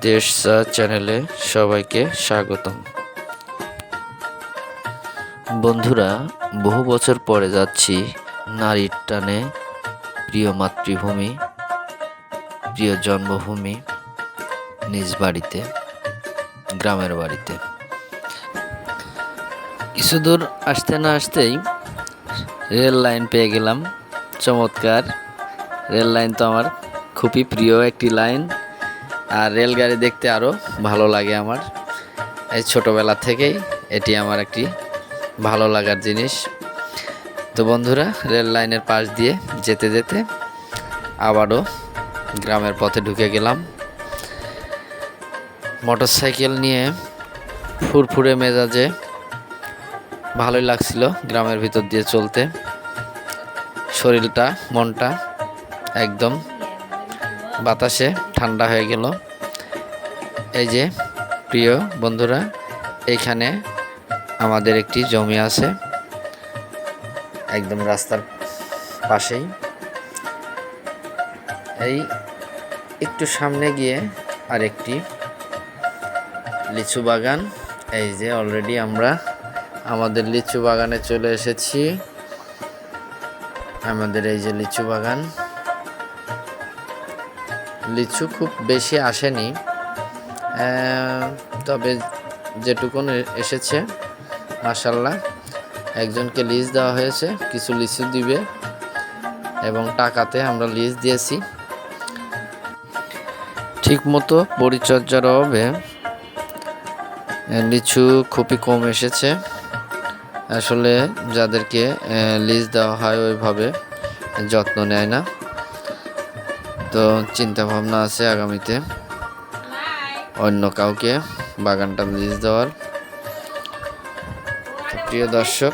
দেশ চ্যানেলে সবাইকে স্বাগতম। বন্ধুরা, বহু বছর পরে যাচ্ছি নারীর টানে প্রিয় মাতৃভূমি, প্রিয় জন্মভূমি নিজ বাড়িতে, গ্রামের বাড়িতে। কিছু দূর আসতে না আসতেই রেল লাইন পেয়ে গেলাম। চমৎকার। রেল লাইন তো আমার খুবই প্রিয় একটি লাইন। আর রেলগাড়ি দেখতে আরও ভালো লাগে আমার। এই ছোটোবেলা থেকেই এটি আমার একটি ভালো লাগার জিনিস। তো বন্ধুরা, রেল লাইনের পাশ দিয়ে যেতে যেতে আবারও গ্রামের পথে ঢুকে গেলাম। মোটরসাইকেল নিয়ে ফুরফুরে মেজাজে ভালোই লাগছিল গ্রামের ভিতর দিয়ে চলতে। শরীরটা, মনটা একদম বাতাসে ঠান্ডা হয়ে গেল। এই যে, প্রিয় বন্ধুরা এইখানে আমাদের একটি জমি আছে। একদম রাস্তার পাশেই। এই একটু সামনে গিয়ে আরেকটি লিচু বাগান। এই যে অলরেডি আমরা আমাদের লিচু বাগানে চলে এসেছি। আমাদের এই যে লিচু বাগান। লিচু খুব বেশি আসেনি। তবে যেটুকুন এসেছে মাসাল্লাহ একজনকে লিজ দেওয়া হয়েছে, কিছু লিচু দিবে এবং টাকাতে আমরা লিজ দিয়েছি। ঠিকমতো পরিচর্যার অভাবে লিচু খুবই কম এসেছে। আসলে যাদেরকে লিজ দেওয়া হয় ওইভাবে যত্ন নেয় না। তো চিন্তা ভাবনা আছে আগামীতে। অন্য কাউকে বাগানটা লিজ দেওয়ার। প্রিয় দর্শক,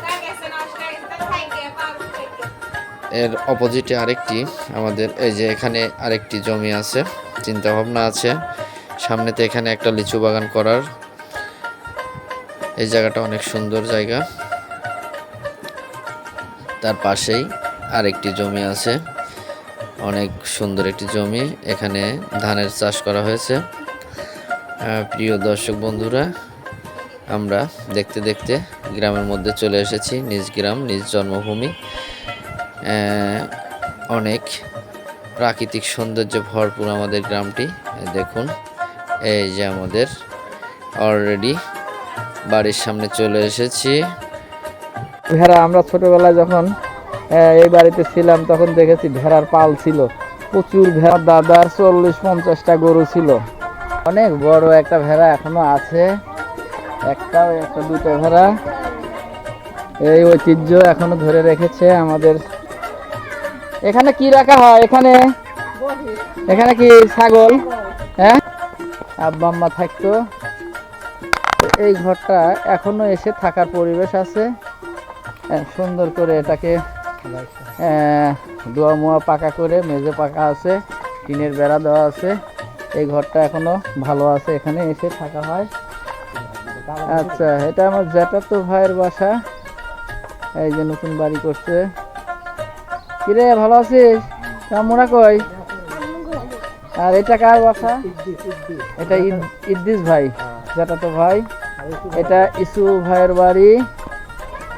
এর অপোজিটে আরেকটি, আমাদের এই যে এখানে আরেকটি জমি আছে চিন্তা ভাবনা আছে সামনেতে এখানে একটা লিচু বাগান করার। এই জায়গাটা অনেক সুন্দর জায়গা। তার পাশেই আরেকটি জমি আছে। অনেক সুন্দর একটি জমি এখানে ধানের চাষ করা হয়েছে। প্রিয় দর্শক বন্ধুরা, আমরা দেখতে দেখতে গ্রামের মধ্যে চলে এসেছি, নিজ গ্রাম, নিজ জন্মভূমি। অনেক প্রাকৃতিক সৌন্দর্য ভরপুর আমাদের গ্রামটি। দেখুন, এই যে আমাদের অলরেডি বাড়ির সামনে চলে এসেছি। ভেড়া আমরা ছোটবেলায় যখন এই বাড়িতে ছিলাম তখন দেখেছি ভেড়ার পাল ছিল। প্রচুর ভেড়া দাদার চল্লিশ পঞ্চাশটা গরু ছিল। অনেক বড় একটা ভেড়া এখনও আছে। একটা একটা দুটো ভেড়া। এই ঐতিহ্য এখনও ধরে রেখেছে আমাদের। এখানে কি রাখা হয়? এখানে? এখানে কি ছাগল? হ্যাঁ? আব্বা আম্মা থাকতো। এই ঘরটা এখনও এসে থাকার পরিবেশ আছে। হ্যাঁ, সুন্দর করে এটাকে দোয়া মোয়া পাকা করে, মেঝে পাকা আছে, টিনের বেড়া দেওয়া আছে। এই ঘরটা এখনও ভালো আছে, এখানে এসে থাকা হয়। আচ্ছা এটা আমার জ্যাঠাতো ভাইয়ের বাসা। এই যে নতুন বাড়ি করছে। কিরে, ভালো আছিস? মোড়া কই? আর এটা কার বাসা? এটা ইদ- ইদ্দিস ভাই, জ্যাঠাতো ভাই। এটা ইসু ভাইয়ের বাড়ি।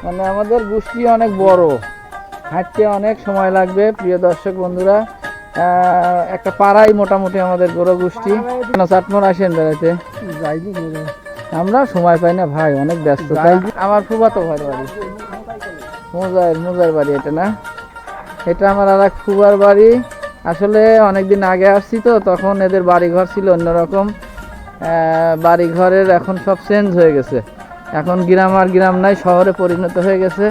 মানে আমাদের গোষ্ঠী অনেক বড়। হাঁটতে অনেক সময় লাগবে প্রিয় দর্শক বন্ধুরা। একটা পাড়াই মোটামুটি আমাদের বড় গোষ্ঠী। চাটমোর আসেন বেড়াতে আমরা সময় পাই না ভাই অনেক ব্যস্ত। তাই আমার ফুবাতো ভাইয়ের বাড়ি। মোজার মোজার বাড়ি এটা না? এটা আমার আর এক ফুবার বাড়ি। আসলে অনেকদিন আগে আসছি তো তখন এদের বাড়ি ঘর ছিল অন্যরকম। বাড়ি ঘরের এখন সব চেঞ্জ হয়ে গেছে। এখন গ্রাম আর গ্রাম নাই শহরে পরিণত হয়ে গেছে।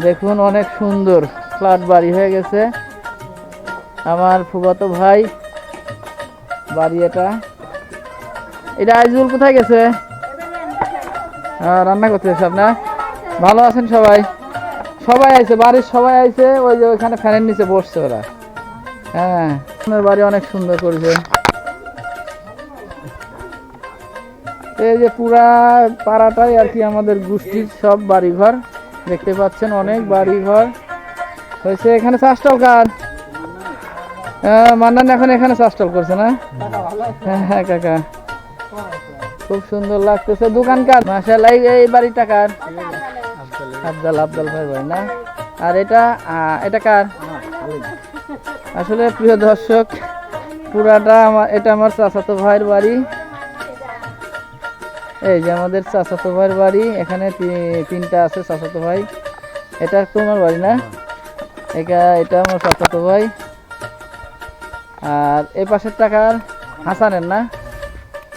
দেখুন অনেক সুন্দর ফ্ল্যাট বাড়ি হয়ে গেছে। আমার ফুবাতো ভাই বাড়ি এটা। এটা আইজুল কোথায় গেছে? আহ, রান্না করতেছে আপনার? ভালো আছেন সবাই? সবাই আইছে বাড়ির সবাই আইছে ওই যে ওইখানে ফ্যানের নিচে বসছে ওরা। হ্যাঁ বাড়ি অনেক সুন্দর করেছে। এই যে পুরা পাড়াটাই আর কি আমাদের গোষ্ঠীর সব বাড়িঘর। দেখতে পাচ্ছেন অনেক বাড়ি ঘর হয়েছে এখানে চাষটাও কার আহ, মান্নান এখন এখানে চাষটাল করছে না? হ্যাঁ হ্যাঁ কাকা। খুব সুন্দর লাগতেছে। দোকান কার? মাসাল্লাহ এই- এই বাড়ি টাকার আফজাল আফজাল ভাই ভাই না? আর এটা এটা কার? আসলে প্রিয় দর্শক পুরাটা আমার এটা আমার চাচাতো ভাইয়ের বাড়ি। এই যে আমাদের চাচাতো ভাইয়ের বাড়ি এখানে তিনটা আছে চাচাতো ভাই। এটা তোমার বাড়ি না? এটা এটা আমার চাচাতো ভাই। আর এই পাশের টাকার হাসানের না?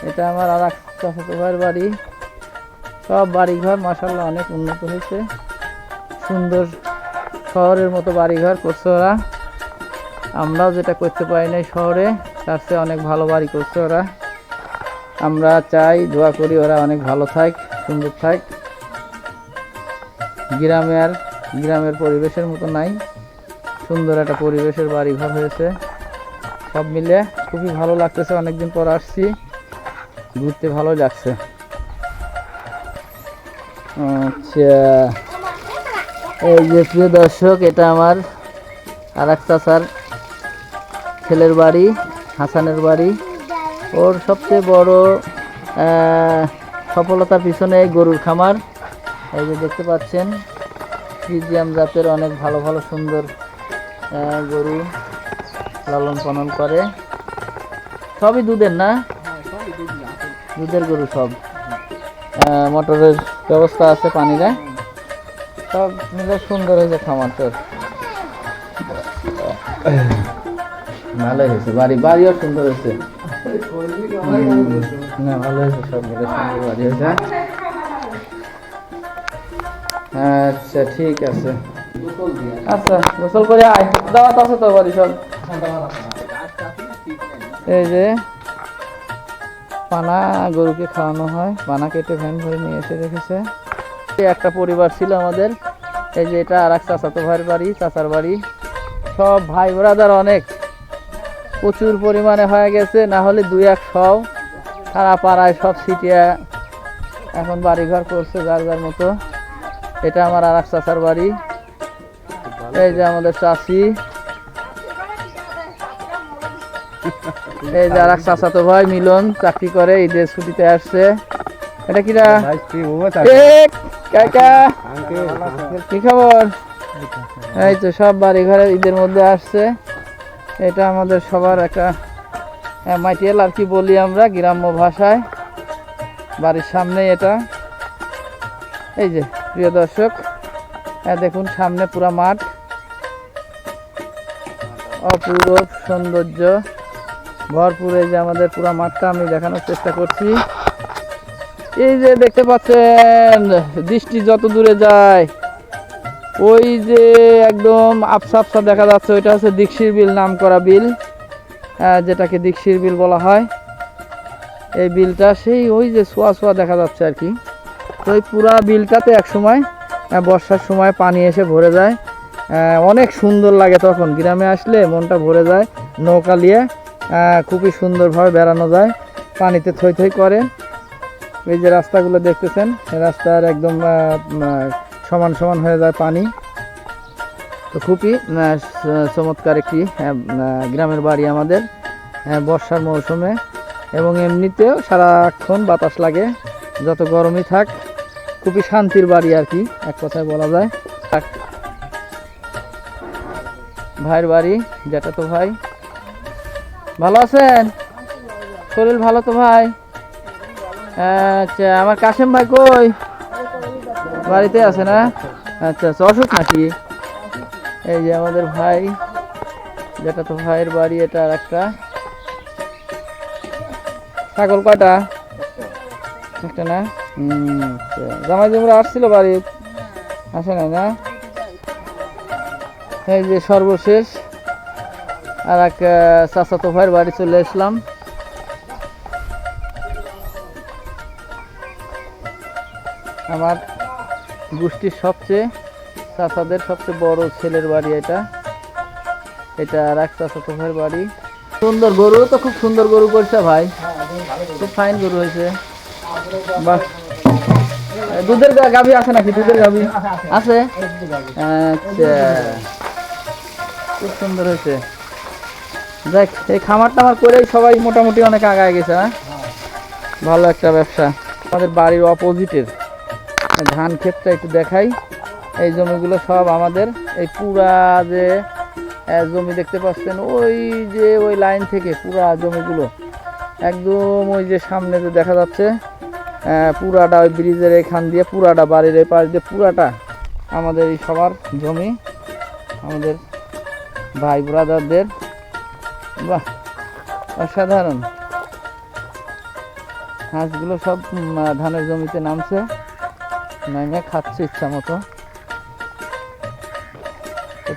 এটা আমার আর এক চাচাতো ভাইয়ের বাড়ি। সব বাড়িঘর মাসাল্লাহ অনেক উন্নত হয়েছে। সুন্দর শহরের মতো বাড়িঘর করছে ওরা। আমরাও যেটা করতে পারি নাই শহরে তার চেয়ে অনেক ভালো বাড়ি করছে ওরা। আমরা চাই, দোয়া করি ওরা অনেক ভালো থাক, সুন্দর থাক। গ্রামে আর গ্রামের পরিবেশের মতো নাই। সুন্দর একটা পরিবেশের বাড়ি ঘর হয়েছে। সব মিলে খুবই ভালো লাগতেছে, অনেকদিন পর আসছি। ঘুরতে ভালো লাগছে। আচ্ছা এই যে প্রিয় দর্শক, এটা আমার আর এক ছেলের বাড়ি, হাসানের বাড়ি। ওর সবচেয়ে বড় সফলতার পিছনে গরুর খামার। এই যে দেখতে পাচ্ছেন, ফ্রিজিয়াম জাতের অনেক ভালো ভালো, সুন্দর গরু লালন পালন করে। সবই দুধের না? দুধের গরু সব। মোটরের ব্যবস্থা আছে পানিরা সব মিলে সুন্দর হয়েছে খামার তোর ভালোই হয়েছে, বাড়ি, বাড়িও সুন্দর হয়েছে। না, ভালো হয়েছে সব মিলে সুন্দর বাড়ি হয়েছে। আচ্ছা ঠিক আছে। আচ্ছা গোসল করে আয়। দাওয়াত আছে তো বাড়ি সব এই যে, পানা গরুকে খাওয়ানো হয়। পানা কেটে ভ্যান ভরে নিয়ে এসে রেখেছে। একটা পরিবার ছিল আমাদের। এই যে এটা আর এক চাচাতো ভাইয়ের বাড়ি, চাচার বাড়ি। সব ভাই ব্রাদার অনেক। প্রচুর পরিমাণে হয়ে গেছে না হলে দুই এক সব সারা পাড়ায় সব ছিটিয়া এখন বাড়িঘর করছে যার যার মতো। এটা আমার আর এক চাচার বাড়ি। এই যে আমাদের চাষি এই যে আর এক চাচাতো ভাই মিলন চাকরি করে ঈদের ছুটিতে আসছে। এটা কিরা? কি খবর? এই তো সব বাড়ি ঘরে ঈদের মধ্যে আসছে। এটা আমাদের সবার একটা হ্যাঁ, মাইটিয়াল আর কি বলি আমরা গ্রাম্য ভাষায়। বাড়ির সামনে এটা। এই যে প্রিয় দর্শক হ্যাঁ দেখুন সামনে পুরা মাঠ। অপূরব সৌন্দর্য। ভরপুর এই যে আমাদের পুরা মাঠটা আমি দেখানোর চেষ্টা করছি। এই যে দেখতে পাচ্ছেন দৃষ্টি যত দূরে যায় ওই যে একদম আফসা আফসা দেখা যাচ্ছে ওইটা হচ্ছে দীক্ষির বিল নাম করা বিল। আহ, যেটাকে দীক্ষির বিল বলা হয়। এই বিলটা সেই ওই যে সোয়া সোয়া দেখা যাচ্ছে আর কি। তো এই পুরা বিলটাতে এক সময় বর্ষার সময় পানি এসে ভরে যায়। অনেক সুন্দর লাগে তখন। গ্রামে আসলে মনটা ভরে যায় নৌকা নিয়ে খুবই সুন্দরভাবে বেড়ানো যায় পানিতে থই থই করে। এই যে রাস্তাগুলো দেখতেছেন রাস্তার একদম সমান সমান হয়ে যায় পানি। তো খুবই চমৎকার একটি গ্রামের বাড়ি আমাদের বর্ষার মৌসুমে। এবং এমনিতেও সারাক্ষণ বাতাস লাগে, যত গরমই থাক, খুবই শান্তির বাড়ি আর কি, এক কথায় বলা যায়। ভাইয়ের বাড়ি যেটা তো ভাই। ভালো আছেন? শরীর ভালো তো ভাই? আচ্ছা আমার কাশেম ভাই কই? বাড়িতে আছে না? আচ্ছা আচ্ছা অসুখ নাকি? এই যে আমাদের ভাই, যেটা তো ভাইয়ের বাড়ি, এটা আর একটা ছাগল কয়টা? একটা না? আচ্ছা। জামাই জমরা আসছিল বাড়ি? আসে না না? এই যে সর্বশেষ আর এক চাচাতো ভাইয়ের বাড়ি চলে আসলাম। আমার গোষ্ঠীর সবচেয়ে চাচাদের সবচেয়ে বড় ছেলের বাড়ি এটা। এটা আর এক ভাইয়ের বাড়ি। সুন্দর গরু তো খুব সুন্দর গরু করছে ভাই। খুব ফাইন গরু হয়েছে। বাহ। দুধের গাভী আছে নাকি? দুধের গাভী? আছে? আচ্ছা। খুব সুন্দর হয়েছে। দেখ এই খামার টামার করেই সবাই মোটামুটি অনেক আগায় গেছে হ্যাঁ ভালো একটা ব্যবসা। আমাদের বাড়ির অপোজিটের ধান ক্ষেতটা একটু দেখাই। এই জমিগুলো সব আমাদের। এই পুরা যে জমি দেখতে পাচ্ছেন, ওই যে, ওই লাইন থেকে পুরা জমিগুলো। একদম ওই যে সামনে যে দেখা যাচ্ছে পুরাটা ওই ব্রিজের এখান দিয়ে, পুরাটা বাড়ির এই পাশ দিয়ে, পুরাটা আমাদের এই সবার জমি। আমাদের ভাই ব্রাদারদের। বাহ, অসাধারণ। হাঁসগুলো সব ধানের জমিতে নামছে। নামে খাচ্ছে ইচ্ছা মতো।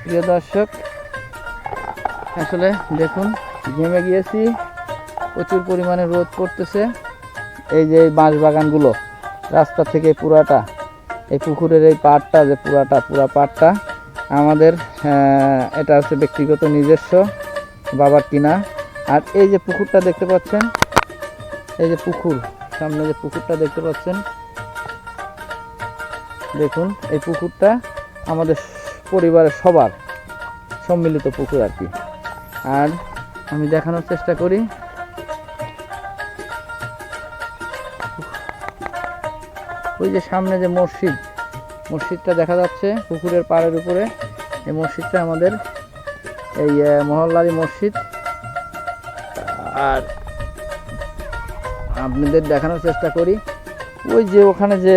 প্রিয় দর্শক, আসলে দেখুন, ঘেমে গিয়েছি, প্রচুর পরিমাণে রোদ পড়তেছে। এই যে বাঁশ বাগানগুলো রাস্তা থেকে পুরাটা, এই পুকুরের এই পাড়টা যে পুরাটা, পুরা পাড়টা, আমাদের এটা হচ্ছে ব্যক্তিগত নিজস্ব বাবার কিনা আর এই যে পুকুরটা দেখতে পাচ্ছেন, এই যে পুকুর, সামনে যে পুকুরটা দেখতে পাচ্ছেন দেখুন, এই পুকুরটা আমাদের পরিবারের সবার সম্মিলিত পুকুর আর কি। আর আমি দেখানোর চেষ্টা করি। ওই যে সামনে যে মসজিদ, মসজিদটা দেখা যাচ্ছে পুকুরের পাড়ের উপরে। এই মসজিদটা আমাদের এই মহল্লারি মসজিদ। আর আপনাদের দেখানোর চেষ্টা করি। ওই যে ওখানে যে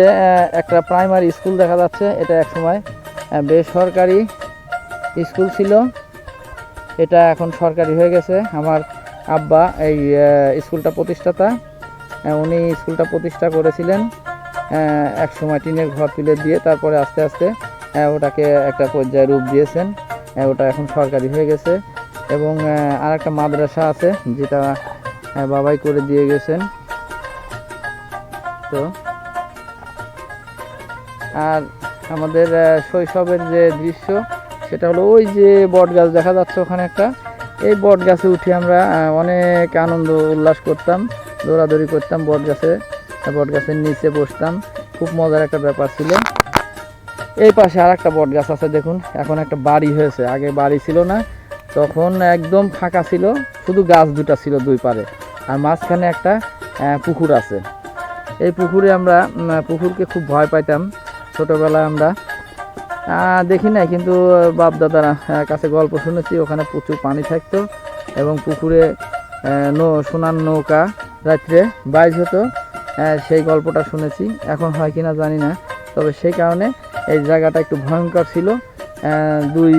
একটা প্রাইমারি স্কুল দেখা যাচ্ছে, এটা এক সময় বেসরকারি স্কুল ছিল। এটা এখন সরকারি হয়ে গেছে। আমার আব্বা এই স্কুলটা প্রতিষ্ঠাতা। উনি স্কুলটা প্রতিষ্ঠা করেছিলেন এক সময় টিনের ঘর তুলে দিয়ে, তারপরে আস্তে আস্তে ওটাকে একটা পর্যায়ে রূপ দিয়েছেন। ওটা এখন সরকারি হয়ে গেছে। এবং আর একটা মাদ্রাসা আছে, যেটা বাবাই করে দিয়ে গেছেন। তো। আর আমাদের শৈশবের যে দৃশ্য, সেটা হলো ওই যে বট গাছ দেখা যাচ্ছে ওখানে একটা। এই বট গাছে উঠে আমরা অনেক আনন্দ উল্লাস করতাম, দৌড়াদৌড়ি করতাম বট গাছে বট গাছের নিচে বসতাম। খুব মজার একটা ব্যাপার ছিল। এই পাশে আর একটা বট গাছ আছে, দেখুন, এখন একটা বাড়ি হয়েছে। আগে বাড়ি ছিল না, তখন একদম ফাঁকা ছিল, শুধু গাছ দুটা ছিল দুই পারে। আর মাঝখানে একটা পুকুর আছে। এই পুকুরে আমরা পুকুরকে খুব ভয় পাইতাম ছোটোবেলায় আমরা। দেখি নাই কিন্তু বাপ দাদার কাছে গল্প শুনেছি, ওখানে প্রচুর পানি থাকতো এবং পুকুরে সোনার নৌকা রাত্রে বাইজ হতো সেই গল্পটা শুনেছি। এখন হয় কিনা জানি না, তবে সেই কারণে এই জায়গাটা একটু ভয়ঙ্কর ছিল। দুই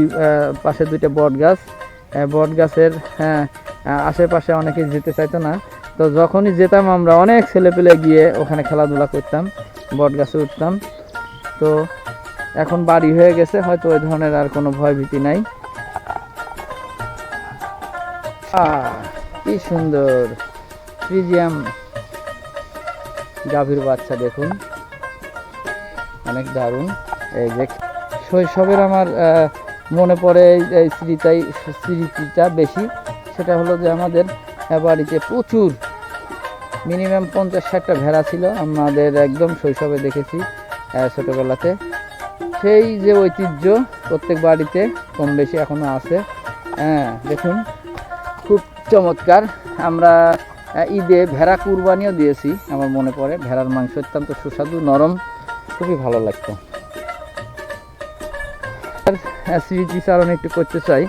পাশে দুইটা বট গাছ বট গাছের আশেপাশে অনেকে যেতে চাইতো না। তো যখনই যেতাম আমরা অনেক ছেলে পেলে গিয়ে ওখানে খেলাধুলা করতাম, বট গাছে উঠতাম। তো এখন বাড়ি হয়ে গেছে, হয়তো ওই ধরনের আর কোনো ভয় ভীতি নাই কি সুন্দর ফ্রিজিয়াম গাভীর বাচ্চা দেখুন। অনেক দারুণ। এই যে শৈশবের আমার মনে পড়ে এই- স্মৃতাই স্মৃতিটা বেশি। সেটা হলো যে আমাদের বাড়িতে প্রচুর মিনিমাম পঞ্চাশ ষাটটা ভেড়া ছিল, আমাদের একদম শৈশবে দেখেছি ছোটবেলাতে। সেই যে ঐতিহ্য প্রত্যেক বাড়িতে কম বেশি এখনও আছে। হ্যাঁ দেখুন, খুব চমৎকার। আমরা ঈদে ভেড়া কুরবানিও দিয়েছি, আমার মনে পড়ে। ভেড়ার মাংস অত্যন্ত সুস্বাদু, নরম, খুবই ভালো লাগতো। স্মৃতিচারণ একটু করতে চাই।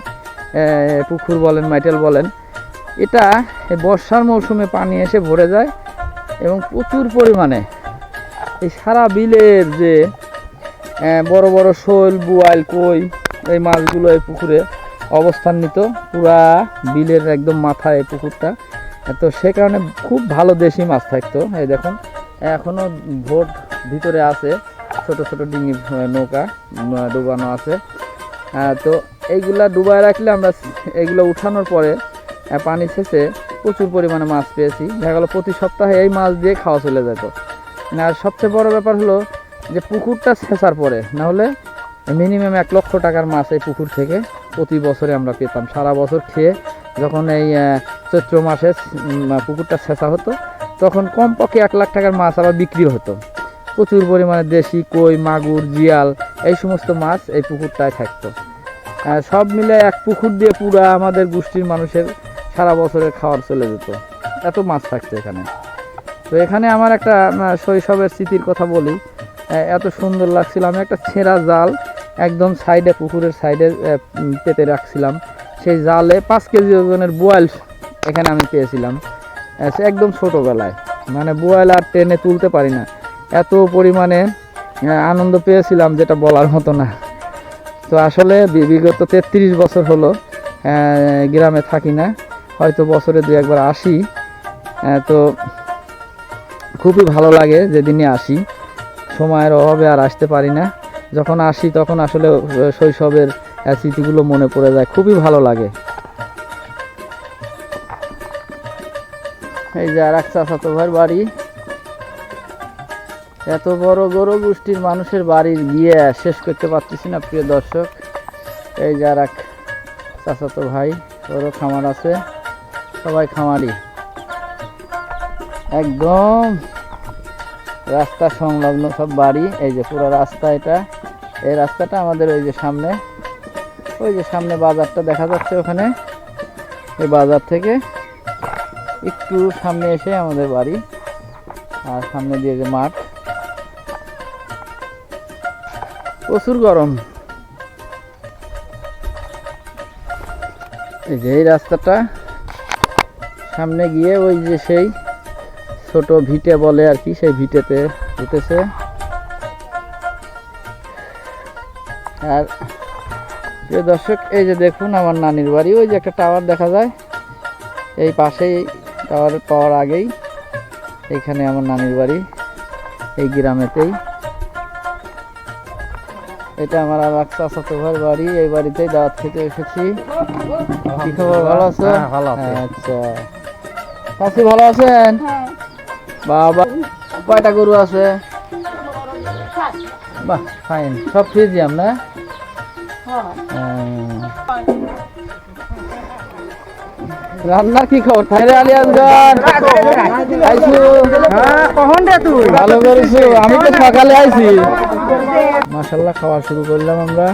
পুকুর বলেন, মাইটেল বলেন। এটা বর্ষার মৌসুমে পানি এসে ভরে যায় এবং প্রচুর পরিমাণে এই সারা বিলের যে বড় বড় শোল, বুয়াল, কই, এই মাছগুলো এই পুকুরে অবস্থান নিত পুরা বিলের একদম মাথায় এই পুকুরটা। তো সে কারণে খুব ভালো দেশি মাছ থাকতো। এই দেখুন এখনও ভোট ভিতরে আছে। ছোট ছোট ডিঙি নৌকা ডুবানো আছে। তো এইগুলা ডুবায় রাখলে আমরা এইগুলো উঠানোর পরে পানি শেষে প্রচুর পরিমাণে মাছ পেয়েছি। দেখা গেলো প্রতি সপ্তাহে এই মাছ দিয়ে খাওয়া চলে যেত। আর সবচেয়ে বড় ব্যাপার হলো যে পুকুরটা ছেঁচার পরে, না হলে মিনিমাম এক লক্ষ টাকার মাছ এই পুকুর থেকে প্রতি বছরে আমরা পেতাম। সারা বছর খেয়ে যখন এই চৈত্র মাসে পুকুরটা ছেঁচা হতো, তখন কমপক্ষে এক লাখ টাকার মাছ আবার বিক্রি হতো। প্রচুর পরিমাণে দেশি কই, মাগুর, জিয়াল, এই সমস্ত মাছ এই পুকুরটায় থাকতো। সব মিলে এক পুকুর দিয়ে পুরা আমাদের গোষ্ঠীর মানুষের সারা বছরের খাওয়ার চলে যেত। এত মাছ থাকছে এখানে। তো এখানে আমার একটা শৈশবের স্মৃতির কথা বলি। এত সুন্দর লাগছিল। আমি একটা ছেঁড়া জাল একদম সাইডে, পুকুরের সাইডে পেতে রাখছিলাম। সেই জালে পাঁচ কেজি ওজনের বোয়াল এখানে আমি পেয়েছিলাম। সে একদম ছোটোবেলায়। মানে বোয়াল আর টেনে তুলতে পারি না। এত পরিমাণে আনন্দ পেয়েছিলাম, যেটা বলার মতো না। তো আসলে বিগত তেত্রিশ বছর হলো গ্রামে থাকি না। হয়তো বছরে দু একবার আসি। তো খুবই ভালো লাগে যেদিনই আসি। সময়ের অভাবে আর আসতে পারি না। যখন আসি তখন আসলে শৈশবের স্মৃতিগুলো মনে পড়ে যায়। খুবই ভালো লাগে। এই যে আর এক চাচাতো ভাইয়ের বাড়ি। এত বড় গরু গোষ্ঠীর মানুষের বাড়ি গিয়ে শেষ করতে পারতেছি না, প্রিয় দর্শক। এই যে আর এক চাচাতো ভাই, ওরও খামার আছে। সবাই খামারি। একদম রাস্তা সংলগ্ন সব বাড়ি, এই যে পুরো রাস্তা এটা। এই রাস্তাটা আমাদের ওই যে সামনে, ওই যে সামনে বাজারটা দেখা যাচ্ছে ওখানে। এই বাজার থেকে একটু সামনে এসে আমাদের বাড়ি, আর সামনে দিয়ে যে মাঠ। প্রচুর গরম। এই যে এই রাস্তাটা সামনে গিয়ে ওই যে সেই ছোট ভিটে বলে আর কি সেই ভিটেতে উঠেছে। আর প্রিয় দর্শক এই যে দেখুন আমার নানির বাড়ি ওই যে একটা টাওয়ার দেখা যায়। এই পাশেই টাওয়ার পাওয়ার আগেই এইখানে আমার নানির বাড়ি এই গ্রামেতেই। এটা আমার আর এক ভাইয়ের বাড়ি এই বাড়িতেই দাওয়াত খেতে এসেছি। কি খবর? ভালো আছো? হ্যাঁ, ভালো আচ্ছা। চাচি ভালো আছেন? বাবা কয়টা গরু আছে? বাহ ফাইন সব ফ্রিজিয়াম না? হ্যাঁ। রান্নার কি খবর? আলিয়াসগঞ্জ আইসু। কখন রে তুই? ভালো করেছ। আমি তো সকালে আইছি। মাশাল্লাহ খাওয়া শুরু করলাম আমরা।